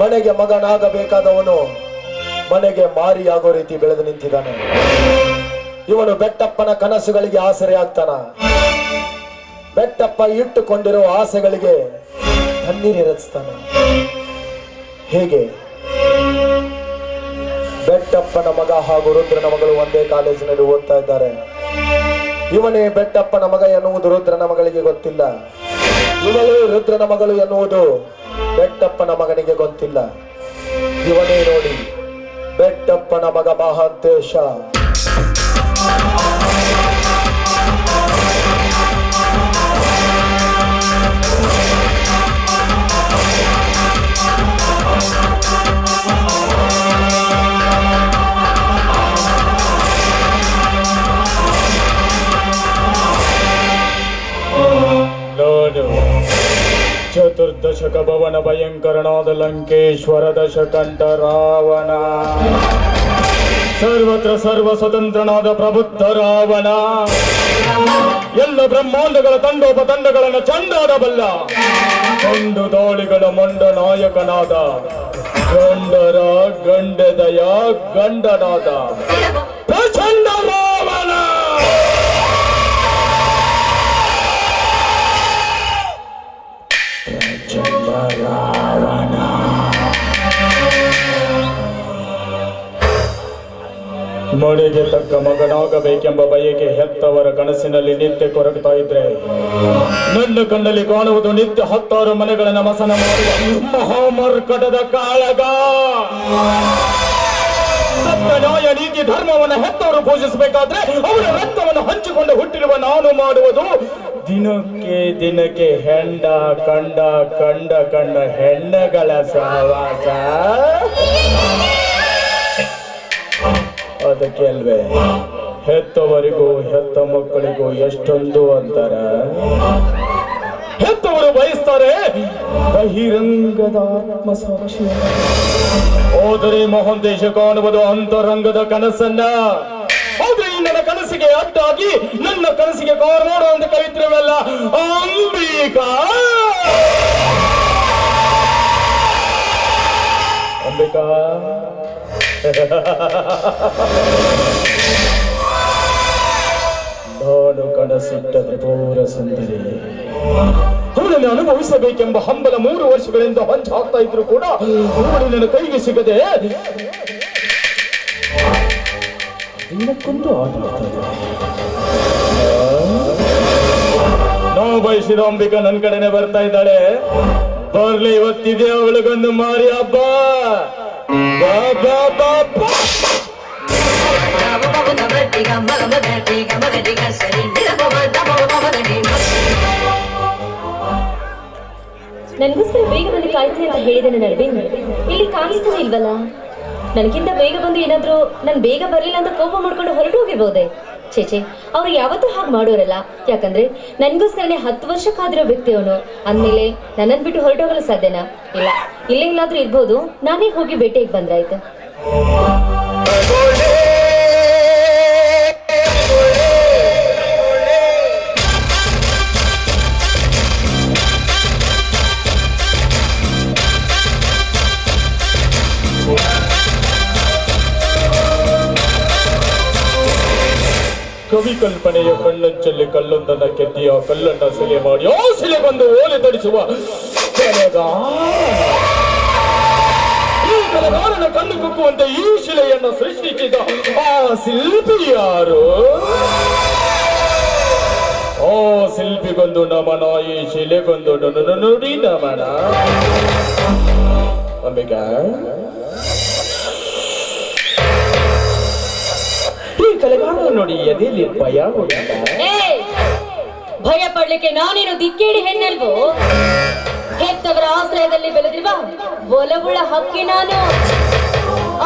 ಮನೆಗೆ ಮಗನಾಗಬೇಕಾದವನು ಮನೆಗೆ ಮಾರಿಯಾಗೋ ರೀತಿ ಬೆಳೆದು ನಿಂತಿದ್ದಾನೆ. ಇವನು ಬೆಟ್ಟಪ್ಪನ ಕನಸುಗಳಿಗೆ ಆಸರೆ ಆಗ್ತಾನ. ಬೆಟ್ಟಪ್ಪ ಇಟ್ಟುಕೊಂಡಿರುವ ಆಸೆಗಳಿಗೆ ತಣ್ಣೀರೆರಚ್ತಾನ ಹೇಗೆ? ಬೆಟ್ಟಪ್ಪನ ಮಗ ಹಾಗೂ ರುದ್ರನ ಮಗಳು ಒಂದೇ ಕಾಲೇಜಿನಲ್ಲಿ ಓದ್ತಾ ಇದ್ದಾರೆ. ಇವನೇ ಬೆಟ್ಟಪ್ಪನ ಮಗ ಎನ್ನುವುದು ರುದ್ರನ ಮಗಳಿಗೆ ಗೊತ್ತಿಲ್ಲ. ಇವಳು ರುದ್ರನ ಮಗಳು ಎನ್ನುವುದು ಬೆಟ್ಟಪ್ಪನ ಮಗನಿಗೆ ಗೊತ್ತಿಲ್ಲ. ಇವನೇ ನೋಡಿ ಬೆಟ್ಟಪ್ಪನ ಮಗ ಮಹಾಂತೇಶ. ಚತುರ್ದಶಕ ಭವನ ಭಯಂಕರನಾದ ಲಂಕೇಶ್ವರ ದಶಕಂಠ ರಾವಣ ಸರ್ವತ್ರ ಸರ್ವ ಸ್ವತಂತ್ರನಾದ ಪ್ರಬುದ್ಧ ರಾವಣ ಎಲ್ಲ ಬ್ರಹ್ಮಾಂಡಗಳ ತಂಡೋಪತಂಡಗಳನ್ನು ಚಂಡಾಡಬಲ್ಲ ಗಂಡು ದಾಳಿಗಳ ಮೊಂಡ ನಾಯಕನಾದ। ಗಂಡರ ಗಂಡದಯ ಗಂಡನಾದ। ಪ್ರಚಂಡ ಮಳೆಗೆ ತಕ್ಕ ಮಗನಾಗಬೇಕೆಂಬ ಬಯಕೆ ಹೆತ್ತವರ ಕನಸಿನಲ್ಲಿ ನಿತ್ಯ ಕೊರಗ್ತಾ ಇದ್ರೆ. ನನ್ನ ಕಣ್ಣಲ್ಲಿ ಕಾಣುವುದು ನಿತ್ಯ ಹತ್ತಾರು ಮನೆಗಳ ನಮಸನ ಮಾಡುವ ಮಹಾಮರ್ಕಟದ ಕಾಳಗ. ನ್ಯಾಯ ನೀತಿ ಧರ್ಮವನ್ನು ಹೆತ್ತವರು ಪೂಜಿಸಬೇಕಾದ್ರೆ ಅವರ ರಕ್ತವನ್ನು ಹಂಚಿಕೊಂಡು ಹುಟ್ಟಿರುವ ನಾನು ಮಾಡುವುದು ದಿನಕ್ಕೆ ದಿನಕ್ಕೆ ಹೆಂಡ, ಕಂಡ ಕಂಡ ಕಂಡ ಹೆಣ್ಣಗಳ ಸಹವಾಸ. ಅಲ್ವೇ? ಹೆತ್ತವರಿಗೂ ಹೆತ್ತ ಮಕ್ಕಳಿಗೂ ಎಷ್ಟೊಂದು ಅಂತಾರ. ಹೆತ್ತವರು ಬಯಸ್ತಾರೆ ಬಹಿರಂಗದ ಆತ್ಮಸಾಕ್ಷಿ. ಹೋದರೆ ಮೋಹನ್ ಕಾಣುವುದು ಅಂತರಂಗದ ಕನಸನ್ನ. ಹೋದ್ರೆ ಈ ನನ್ನ ಕನಸಿಗೆ ಅಡ್ಡಾಗಿ ನನ್ನ ಕನಸಿಗೆ ಕಾರ್ ಮಾಡುವಂತ ಕವಿತ್ರವೆಲ್ಲ ಅಂಬಿಕಾ. ಅಂಬಿಕಾ ನಾನು ಕನಸಿಟ್ಟ ತ್ರಿಪುರ ಸುಂದರಿ. ಅವಳನ್ನು ಅನುಭವಿಸಬೇಕೆಂಬ ಹಂಬಲ ಮೂರು ವರ್ಷಗಳಿಂದ ಹೊಂಚ ಹಾಕ್ತಾ ಇದ್ರು ಕೂಡ ಅವಳು ನನ್ನ ಕೈಗೆ ಸಿಗದೆ ದಿನಕ್ಕೊಂದು ಆಟ. ನಾವು ಬಯಸಿದ ಅಂಬಿಕಾ ನನ್ನ ಕಡೆನೆ ಬರ್ತಾ ಇದ್ದಾಳೆ. ಬರ್ಲಿ, ಇವತ್ತಿದೆ ಅವಳಿಗೊಂದು ಮಾರಿ ಹಬ್ಬ. ನನಗೋಸ್ಕರ ಬೇಗ ಬಂದು ಕಾಯ್ತೀನಿ ಅಂತ ಹೇಳಿದೆ ಅರವಿಂದ್ ಇಲ್ಲಿ ಕಾಣಿಸ್ತಾನೆ ಇಲ್ವಲ್ಲ? ನನಗಿಂತ ಬೇಗ ಬಂದು ಏನಾದರೂ ನಾನು ಬೇಗ ಬರಲಿಲ್ಲ ಅಂತ ಕೋಪ ಮಾಡ್ಕೊಂಡು ಹೊರಟು ಹೋಗಿರ್ಬೋದೆ? ಚೇಚೆ ಅವ್ರು ಯಾವತ್ತೂ ಹಾಗೆ ಮಾಡೋರಲ್ಲ. ಯಾಕಂದ್ರೆ ನನಗೋಸ್ಕರನೇ ಹತ್ತು ವರ್ಷ ಕಾದಿರೋ ವ್ಯಕ್ತಿ ಅವನು. ಅಂದಮೇಲೆ ನನ್ನನ್ನು ಬಿಟ್ಟು ಹೊರಟೋಗಲು ಸಾಧ್ಯನಾ? ಇಲ್ಲ. ಇಲ್ಲೆಲ್ಲಾದ್ರೂ ಇರ್ಬೋದು, ನಾನೇ ಹೋಗಿ ಭೇಟಿಯಾಗಿ ಬಂದ್ರಾಯ್ತು ಕವಿ ಕಲ್ಪನೆಯ ಕಳ್ಳಂಚಲ್ಲಿ ಕಲ್ಲೊಂದನ್ನ ಆ ಕಲ್ಲನ್ನ ಸೆಲೆ ಮಾಡಿ, ಆ ಸೆಲೆ ಬಂದು ಓಲೆ ತಡಿಸುವ ಕಲೆಗಾರನ ಕಣ್ಣು ಕುಕ್ಕುವಂತೆ ಈ ಶಿಲೆಯನ್ನು ಸೃಷ್ಟಿಸಿದ ಆ ಶಿಲ್ಪಿ ಯಾರು? ಓ ಶಿಲ್ಪಿಗೊಂದು ನಮನ ಈ ಶಿಲೆಗೊಂದು ಬಂದು ನೋಡಿ ನುಡಿ ನಮನ. ಅಂಬಿಕಾ ಈ ನೋಡಿ, ಎದೆಯಲ್ಲಿ ಭಯ! ಭಯ ಪಡ್ಲಿಕ್ಕೆ ನಾನೇನು ದಿಕ್ಕೇಡಿ ಹೆಣ್ಣಲ್ವೋ? ಹೆತ್ತವರ ಆಶ್ರಯದಲ್ಲಿ ಬೆಳೆದಿರುವ ಒಲವುಳ ಹಕ್ಕಿ ನಾನು.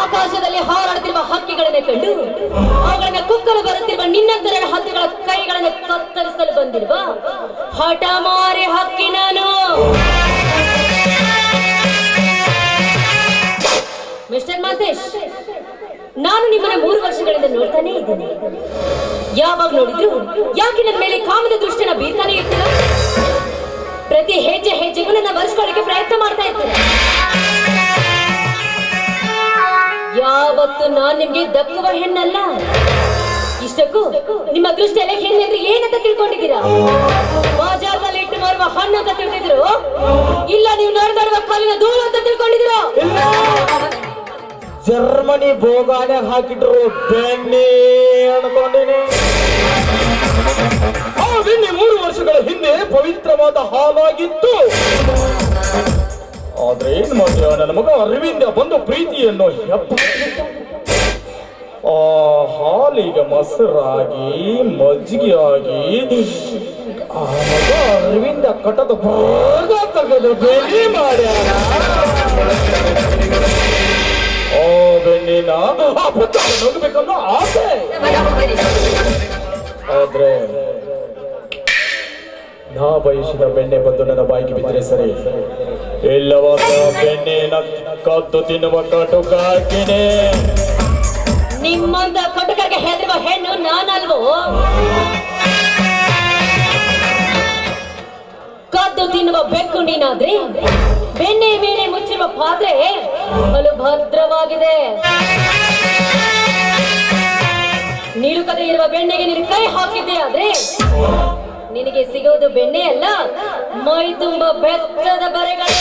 ಆಕಾಶದಲ್ಲಿ ಹಾರಾಡುತ್ತಿರುವ ಹಕ್ಕಿಗಳನ್ನ ಕಂಡು, ಅವುಗಳನ್ನ ಕುಕ್ಕಲು ಬರುತ್ತಿರುವ ನಿನ್ನಂತರ ಹಕ್ಕಿಗಳ ಕೈಗಳನ್ನು ಕತ್ತರಿಸಲು ಬಂದಿರುವ ಹಠಮಾರಿ ಹಕ್ಕಿ ನಾನು. ಮಿಸ್ಟರ್ ಮಾತೇಶ್ ನಾನು ನಿಮ್ಮನ್ನ ಮೂರು ವರ್ಷಗಳಿಂದ ನೋಡ್ತಾನೆ ಇದ್ದೇನೆ. ಯಾವಾಗ ನೋಡಿದ್ರು ಯಾಕೆ ನನ್ನ ಮೇಲೆ ಕಾಮದ ದೃಷ್ಟಿನ ಬೀರ್ತಾನೆ ಇರ್ತೀರ? ಪ್ರತಿ ಹೆಜ್ಜೆ ಹೆಜ್ಜೆಗೂ ನನ್ನ ಮರೆಸ್ಕೊಳ್ಳಿಕ್ಕೆ ಪ್ರಯತ್ನ ಮಾಡ್ತಾ ಇರ್ತೀರ ಯಾವತ್ತು ನಾನು ನಿಮ್ಗೆ ದಕ್ಕುವ ಹೆಣ್ಣಲ್ಲ. ಇಷ್ಟಕ್ಕೂ ನಿಮ್ಮ ದೃಷ್ಟಿಯಲ್ಲೇ ಹೆಣ್ಣೆಂದ್ರೆ ಏನಂತ ತಿಳ್ಕೊಂಡಿದ್ದೀರಾ? ಬಾಜಾರ್ದಲ್ಲಿ ಇಟ್ಟು ಮಾರುವ ಹಣ್ಣು ಅಂತ ತಿಳಿದಿದ್ರು ಇಲ್ಲ, ನೀವು ನಡೆದಾಡುವ ಕಾಲಿನ ಧೂಳು ಅಂತ ತಿಳ್ಕೊಂಡಿದ್ದೀರಾ? ಜರ್ಮನಿ ಭೋಗಾನೆ ಹಾಕಿಟ್ರು ಬೆಣ್ಣೆ ಅನ್ಕೊಂಡಿನಿ. ಬೆಣ್ಣೆ ಮೂರು ವರ್ಷಗಳ ಹಿಂದೆ ಪವಿತ್ರವಾದ ಹಾಲಾಗಿತ್ತು. ಆದ್ರೆ ಏನ್ ಮಾಡ್ತೀಯ? ನನ್ನ ಮಗ ಅರವಿಂದ ಬಂದು ಪ್ರೀತಿಯನ್ನು ಹೆಪ್ಪ ಆ ಹಾಲೀಗ ಮೊಸರಾಗಿ ಮಜ್ಜಿಗೆ ಆಗಿ ಆ ಮಗ ಅರವಿಂದ ಕಟ್ಟದ ಭಾಗ ತೆಗೆದು ಬೆಳಿ ಮಾಡ್ಯಾರ ಬೆನ್ನಿನ ಆ ಆದ್ರೆ ನಾ ಬಯಸಿದ ಬೆಣ್ಣೆ ಬಂದು ನನ್ನ ಬಾಯಿಗೆ ಬಿದ್ದರೆ ಸರಿ. ಇಲ್ಲವಾದ ಬೆಣ್ಣೆ ಕದ್ದು ತಿನ್ನುವ ಕಟುಕ ಹಾಕಿದೆ. ನಿಮ್ಮಂತ ಕಟುಕರಿಗೆ ಹೆದರುವ ಹೆಣ್ಣು ನಾನಲ್ವೋ? ಕದ್ದು ತಿನ್ನುವ ಬೆಕ್ಕು ನೀನಾದ್ರೆ? ಬೆಣ್ಣೆ ಮೇಲೆ ಮುಚ್ಚಿರುವ ಪಾತ್ರೆ ಬಲು ಭದ್ರವಾಗಿದೆ ನಿಲುಕದೆ ಇರುವ ಬೆಣ್ಣೆಗೆ ನೀನು ಕೈ ಹಾಕಿದ್ದೆ ಆದ್ರೆ ನಿನಗೆ ಸಿಗೋದು ಬೆಣ್ಣೆ ಅಲ್ಲ, ಮೈ ತುಂಬ ಬೆತ್ತದ ಬರೆಗಳು.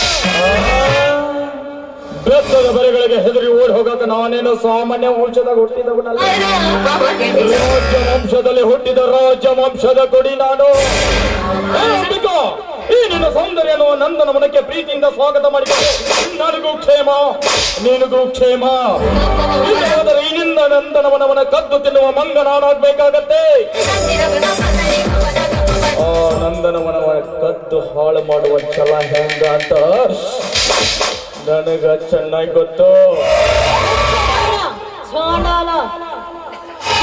ಬೆತ್ತದ ಬರೆಗಳಿಗೆ ಹೆದರಿ ಓಡಿ ಹೋಗಾಕ ನಾನೇನು ಸಾಮಾನ್ಯ ವಂಶದಾಗ ಹುಟ್ಟಿದ ರಾಜ್ಯ ವಂಶದಲ್ಲಿ ಹುಟ್ಟಿದ ರಾಜ್ಯ ವಂಶದ ಕೊಡಿ ನಾನು. ಈ ನಿನ್ನ ಸೌಂದರ್ಯನು ನಂದನ ಮನಕ್ಕೆ ಪ್ರೀತಿಯಿಂದ ಸ್ವಾಗತ ಮಾಡಿದರೆ ನನಗೂ ಕ್ಷೇಮ, ನಿನಗೂ ಕ್ಷೇಮ. ಇಲ್ಲವಾದರೆ ಇನಿಂದ ನಂದನವನವನ ಕದ್ದು ತಿನ್ನುವ ಮಂಗ ಆ ನಂದನವನವ ಕದ್ದು ಹಾಳು ಮಾಡುವ ಛಲ ಹೆಂಗ ಅಂತ ನನಗ ಚೆನ್ನಾಗಿ ಗೊತ್ತು.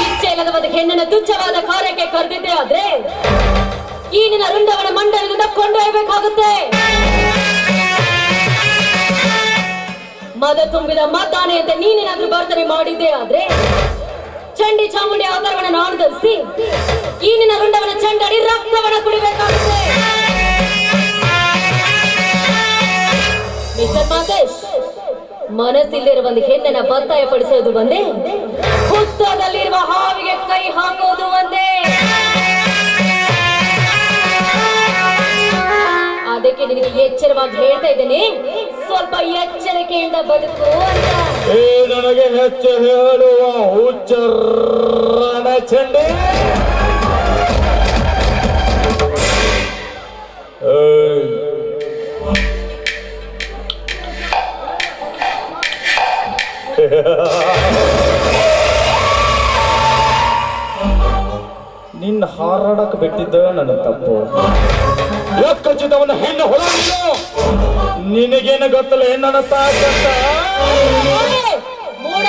ಇಚ್ಛೆ ಇಲ್ಲದ ಒಂದು ಹೆಣ್ಣನ ತುಚ್ಛವಾದ ಕಾರ್ಯಕ್ಕೆ ಕರೆದಿದ್ದೆ ಆದ್ರೆ ಈ ನಿನ್ನ ರುಂಡವನ ಮಂಡಲದಿಂದ ಕೊಂಡೊಯ್ಯಬೇಕಾಗುತ್ತೆ. ಮದ ತುಂಬಿದ ಮದ್ದಾನೆ ಅಂತ ನೀನೇನಾದ್ರೂ ವರ್ತನೆ ಮಾಡಿದ್ದೆ ಆದ್ರೆ ಚಂಡಿ ಚಾಮುಂಡಿ ಅವತಾರವನ್ನ ನಾನು ಧರಿಸಿ ಈ ನಿನ್ನ ರುಂಡವನ ಚಂಡಾಡಿ ರಕ್ತವನ್ನ ಕುಡಿಬೇಕಾಗುತ್ತೆ. ಮನಸ್ಸಿಲ್ಲಿರುವ ಒಂದು ಹೆಣ್ಣನ್ನ ಬತ್ತಾಯ ಪಡಿಸೋದು ಒಂದೇ, ಹುತ್ತದಲ್ಲಿರುವ ಹಾವಿಗೆ ಕೈ ಹಾಕೋದು ಒಂದೇ. ಅದಕ್ಕೆ ನಿನಗೆ ಎಚ್ಚರವಾಗಿ ಹೇಳ್ತಾ ಇದ್ದೇನೆ. ಸ್ವಲ್ಪ ಎಚ್ಚರಿಕೆಯಿಂದ ಬದುಕು ಅಂತ. ಏ, ನನಗೆ ಹೆಚ್ಚು ಹೇಳುವ ಹುಚ್ಚರಣ ಚಂಡಿ. ಏಯ್. ನಿನ್ನ ಹಾರಾಡಕ್ ಬಿಟ್ಟಿದ್ದ ನನ್ನ ತಪ್ಪು. ಖಚಿತವನ್ನ ಹೆಣ್ಣು ಹೊರ ನಿನಗೇನು ಗೊತ್ತಲ್ಲ ತಾಕತ್ತ ಏ, ಮೂಡ.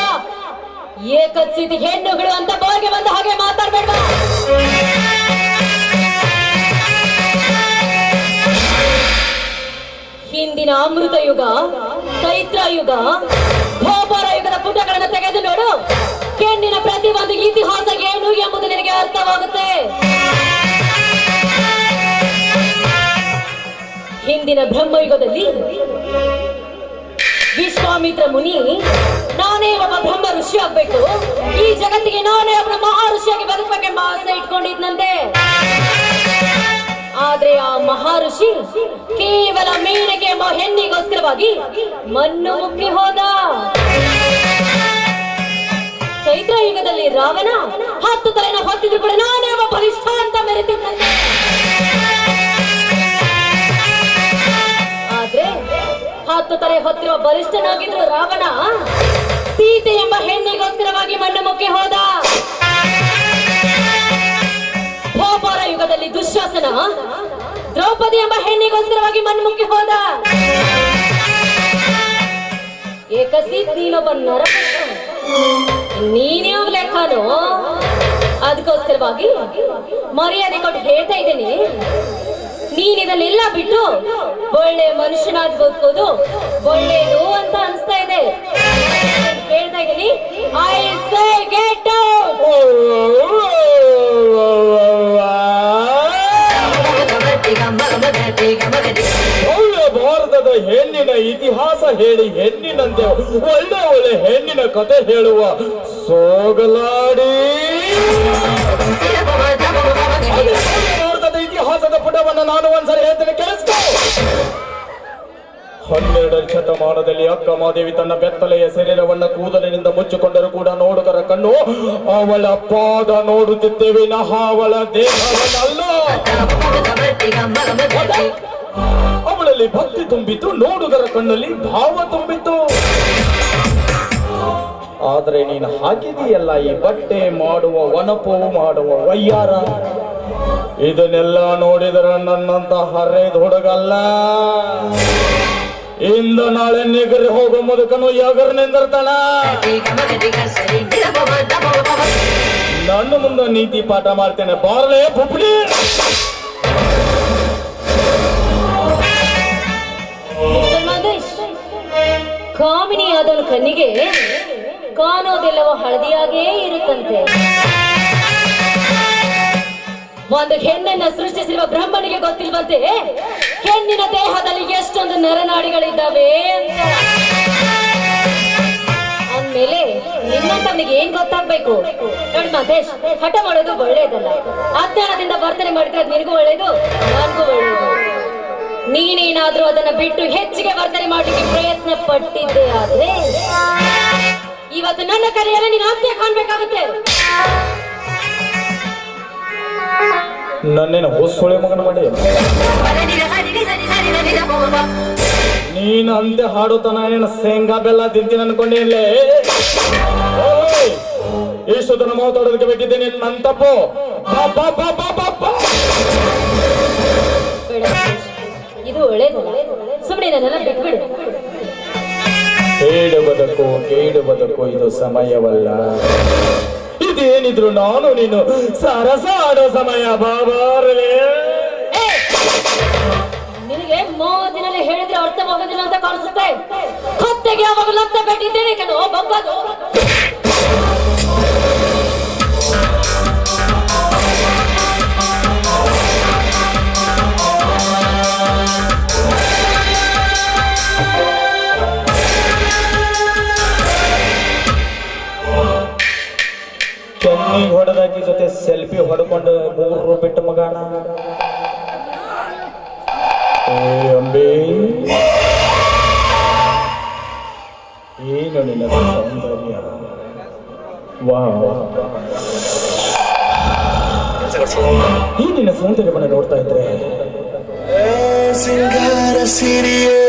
ಏಕಸ್ಥಿತಿ ಹೆಣ್ಣುಗಳು ಅಂತ ಬಾಗೆ ಬಂದ ಹಾಗೆ ಮಾತಾಡ್ಬೇಡ ಹಿಂದಿನ ಅಮೃತ ಯುಗ ಚೈತ್ರ ಯುಗ ಗೋಪಾರ ಯುಗದ ಪುಟಗಳನ್ನು ತೆಗೆದು ನೋಡು. ಹೆಣ್ಣಿನ ಪ್ರತಿ ಒಂದು ಇತಿಹಾಸ ಏನು ಎಂಬುದು ನಿನಗೆ ಅರ್ಥವಾಗುತ್ತೆ? ಹಿಂದಿನ ಬ್ರಹ್ಮಯುಗದಲ್ಲಿ ವಿಶ್ವಾಮಿತ್ರ ಮುನಿ ನಾನೇ ಒಬ್ಬ ಬ್ರಹ್ಮ ಋಷಿ ಆಗ್ಬೇಕು. ಈ ಜಗತ್ತಿಗೆ ನಾನೇ ಒಬ್ಬ ಮಹಾ ಋಷಿಯಾಗಿ ಬದುಕಬೇಕೆಂಬ ಆಸೆ ಇಟ್ಕೊಂಡಿದ್ನಂತೆ. ಆದ್ರೆ ಆ ಮಹಾ ಋಷಿ ಕೇವಲ ಮೀನಿಗೆ ಎಂಬ ಹೆಣ್ಣಿಗೋಸ್ಕರವಾಗಿ ಮಣ್ಣು ಮುಕ್ಕಿ ಹೋದ. ಚೈತ್ರ ಯುಗದಲ್ಲಿ ರಾವಣ ಹತ್ತು ತಲೆನ ಹೊತ್ತಿದ್ರು ಕೂಡ ನಾನೇ ಒಬ್ಬ ಬಲಿಷ್ಠ ಅಂತ ಮೆರೆತಿದ್ದಂತೆ ಆದ್ರೆ ಹತ್ತು ತಲೆ ಹೊತ್ತಿರುವ ಬಲಿಷ್ಠನಾಗಿದ್ರು ರಾವಣ ಸೀತೆ ಎಂಬ ಹೆಣ್ಣಿಗೋಸ್ಕರವಾಗಿ ಮಣ್ಣು ಮುಕ್ಕಿ ಹೋದ. ಭೋಪಾಲ ಯುಗದಲ್ಲಿ ದುಶ್ಯಾಸನ ದ್ರೌಪದಿ ಎಂಬ ಹೆಣ್ಣಿಗೋಸ್ಕರವಾಗಿ ಮಣ್ಣು ಮುಕ್ಕಿ ಹೋದ. ಏಕಸಿ ನೀನೊಬ್ಬ ನರ ನೀನೇ ಲೆಕ್ಕನು ಅದಕ್ಕೋಸ್ಕರವಾಗಿ ಮರ್ಯಾದೆ ಕೊಟ್ಟು ಹೇಳ್ತಾ ಇದ್ದೀನಿ. ನೀನ್ ಇದನ್ನೆಲ್ಲ ಬಿಟ್ಟು ಒಳ್ಳೆ ಮನುಷ್ಯನಾಗಿ ಬದುಕೋದು ಒಳ್ಳೇದು ಅಂತ ಅನ್ಸ್ತಾ ಇದೆ. ಹೇಳ್ತಾ ಇದ್ದೀನಿ. ಐ ಸೇ ಗೆಟ್ ಭಾರತದ ಹೆಣ್ಣಿನ ಇತಿಹಾಸ ಹೇಳಿ ಹೆಣ್ಣಿನಂತೆ ಒಳ್ಳೆ ಒಳ್ಳೆ ಹೆಣ್ಣಿನ ಕತೆ ಹೇಳುವ ಸೋಗಲಾಡಿ. ಭಾರತದ ಇತಿಹಾಸದ ಪುಟವನ್ನು ನಾನು ಒಂದ್ಸರಿ ಹೇಳ್ತೇನೆ ಕೇಳಿಸ್ಕೊ. ಹನ್ನೆರಡು ಶತಮಾನದಲ್ಲಿ ಅಕ್ಕ ಮಾದೇವಿ ತನ್ನ ಬೆತ್ತಲೆಯ ಶರೀರವನ್ನ ಕೂದಲಿನಿಂದ ಮುಚ್ಚಿಕೊಂಡರೂ ಕೂಡ ನೋಡುಗರ ಕಣ್ಣು ಅವಳ ಪಾದ ನೋಡುತ್ತಿದ್ದೇವೆ ನಹ ಅವಳ ದೇಹವನ್ನಲ್ಲ. ಅವಳಲ್ಲಿ ಭಕ್ತಿ ತುಂಬಿತು ನೋಡುಗರ ಕಣ್ಣಲ್ಲಿ ಭಾವ ತುಂಬಿತು ಆದ್ರೆ ನೀನು ಹಾಕಿದೀಯಲ್ಲ, ಈ ಬಟ್ಟೆ ಮಾಡುವ ವನಪು ಮಾಡುವ ವಯ್ಯಾರ ಇದನ್ನೆಲ್ಲ ನೋಡಿದರೆ ನನ್ನಂತ ಹರಿದ ಹುಡುಗಲ್ಲ. ಇಂದ ನಾಳೆ ನಿಗರಿ ಹೋಗೋ ಮುದುಕನು ಯಾಗರ್ ನಿಂದಿರ್ತಾನ ನನ್ನ ಮುಂದೆ ನೀತಿ ಪಾಠ ಮಾಡ್ತೇನೆ, ಬಾರಲೇ ಪುಪ್ಲಿ. ಕಾಮಿನಿ ಆದವನ ಕಣ್ಣಿಗೆ ಕಾಣೋದೆಲ್ಲವೋ ಹಳದಿಯಾಗೇ ಇರುತ್ತಂತೆ. ಒಂದು ಹೆಣ್ಣನ್ನ ಸೃಷ್ಟಿಸಿರುವ ಬ್ರಹ್ಮನಿಗೆ ಗೊತ್ತಿಲ್ವಂತೆ? ಹೆಣ್ಣಿನ ದೇಹದಲ್ಲಿ ಎಷ್ಟೊಂದು ನರನಾಡಿಗಳಿದ್ದಾವೆ ಅಂತ. ಅಂದ್ಮೇಲೆ ನಿನ್ನಂತವನಿಗೆ ಏನ್ ಗೊತ್ತಾಗ್ಬೇಕು? ಮಹೇಶ್, ಹಠ ಮಾಡೋದು ಒಳ್ಳೇದಲ್ಲ. ಅಜ್ಞಾನದಿಂದ ವರ್ತನೆ ಮಾಡಿದ್ರೆ ಅದು ನಿನಗೂ ಒಳ್ಳೇದು, ನನಗೂ ಒಳ್ಳೇದು. ನೀನೇನಾದ್ರೂ ಅದನ್ನ ಬಿಟ್ಟು ಹೆಚ್ಚಿಗೆ ವರ್ತನೆ ಮಾಡಲಿಕ್ಕೆ ಪ್ರಯತ್ನ ಪಟ್ಟಿದ್ದೆ ಆದ್ರೆ ಇವತ್ತು ನನ್ನ ಕರೆಯಲ್ಲಿ ನೀನು ಅಂತ್ಯ ಕಾಣ್ಬೇಕಾಗುತ್ತೆ. ನನ್ನೇನು ಹೊಸೊಳೆ ಮಗನ ಮಾಡಿ? ನೀನು ಅಂದೆ ತನ ಏನ ಶೇಂಗಾ ಬೆಲ್ಲ ತಿಂತೀನಿ ಅನ್ಕೊಂಡೆ ಇಲ್ಲೇ? ಇಷ್ಟು ತನ ಮಾತಾಡೋದಕ್ಕೆ ಬಿಟ್ಟಿದ್ದೀನಿ ನನ್ನ ತಪ್ಪು. ಇದು ಒಳ್ಳೇದಲ್ಲ ಸುಮ್ಮನೆ ನನ್ನೆಲ್ಲ ಬಿಟ್ಬಿಡು. ಕೇಡು ಬದುಕು ಇದು ಸಮಯವಲ್ಲ. ಇದೇನಿದ್ರು ನಾನು ನೀನು ಸರಸ ಆಡೋ ಸಮಯ ಬಾಬಾರಲೇ ಏ! ನಿನಗೆ ಮೋದಿನಲ್ಲಿ ಹೇಳಿದ್ರೆ ಅರ್ಥವಾಗೋದಿಲ್ಲ ಅಂತ ಕಾಣಿಸುತ್ತೆ. ಕತ್ತೆಗೆ ಯಾವಾಗ ಲತ್ತ ಬಿಟ್ಟಿದ್ದೇನೆ ಕಣೋ ಬಗ್ಗದು ಕೆನ್ನಿಗೆ ಹೊಡೆದಾಕಿ ಜೊತೆ ಸೆಲ್ಫಿ ಹೊಡ್ಕೊಂಡು ಮೂರು ಬಿಟ್ಟು ಮಗಾಣ. ಅಂಬಿ. ಏನು ನಿನ್ನ ಸೌಂದರ್ಯ. ವಾ. ಈ ನಿನ್ನ ಸೌಂದರ್ಯವನ್ನು ನೋಡ್ತಾ ಇದ್ರೆ ಸಿಂಗಾರ ಸಿರಿಯೇ